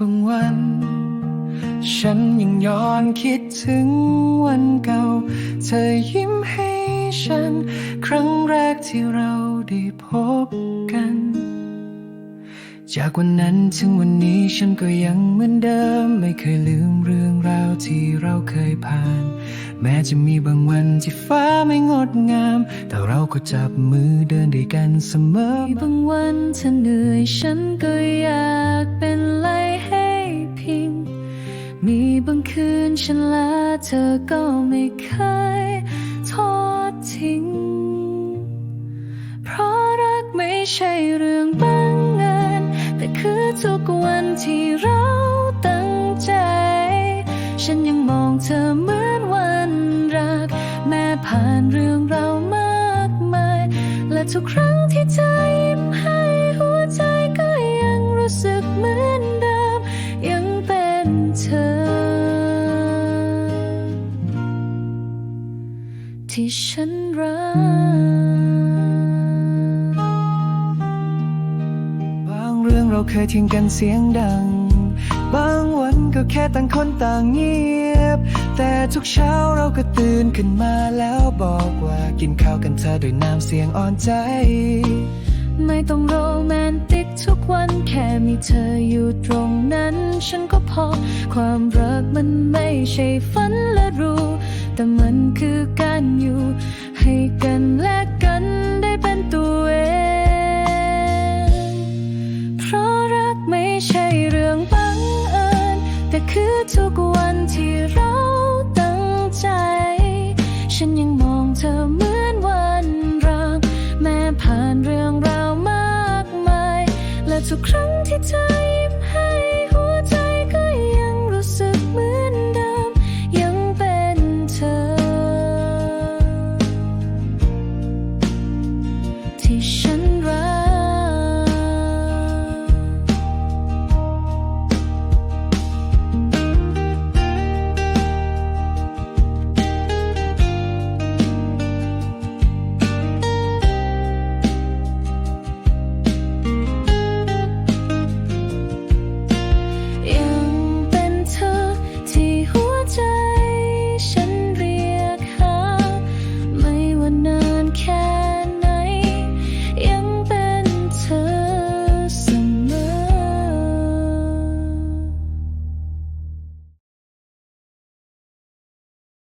บางวัน ฉันยังย้อนคิดถึงวันเก่า เธอยิ้มให้ฉัน ครั้งแรกที่เราได้พบกัน จากวันนั้นถึงวันนี้ฉันก็ยังเหมือนเดิม ไม่เคยลืมเรื่องราวที่เราเคยผ่าน แม้จะมีบางวันที่ฟ้าไม่งดงาม แต่เราก็จับมือเดินด้วยกันเสมอ บางวันเธอเหนื่อยฉันก็อยากเป็น ฉันและเธอก็ไม่เคยทอดทิ้ง เพราะรักไม่ใช่เรื่องบังเอิญแต่คือทุกวันที่เราตั้งใจ ฉันยังมองเธอเหมือนวันรัก แม้ผ่านเรื่องราวมากมาย และทุกครั้ง ที่ฉันรัก บางเรื่องเราเคยเถียงกันเสียงดัง บางวันก็แค่ต่างคนต่างเงียบ แต่ทุกเช้าเราก็ตื่นขึ้นมาแล้วบอกว่ากินข้าวกันเธอด้วยน้ำเสียงอ่อนใจ ไม่ต้องโรแมนติก ทุกวันแค่มีเธออยู่ตรงนั้น ฉันก็พอ ความรักมันไม่ใช่ฝันและรู้ แต่มันคือการอยู่ ให้กันและกันได้เป็นตัวเอง เพราะรักไม่ใช่เรื่องบังเอิญ แต่คือทุกวันที่เรา ทุกครั้งที่เธอ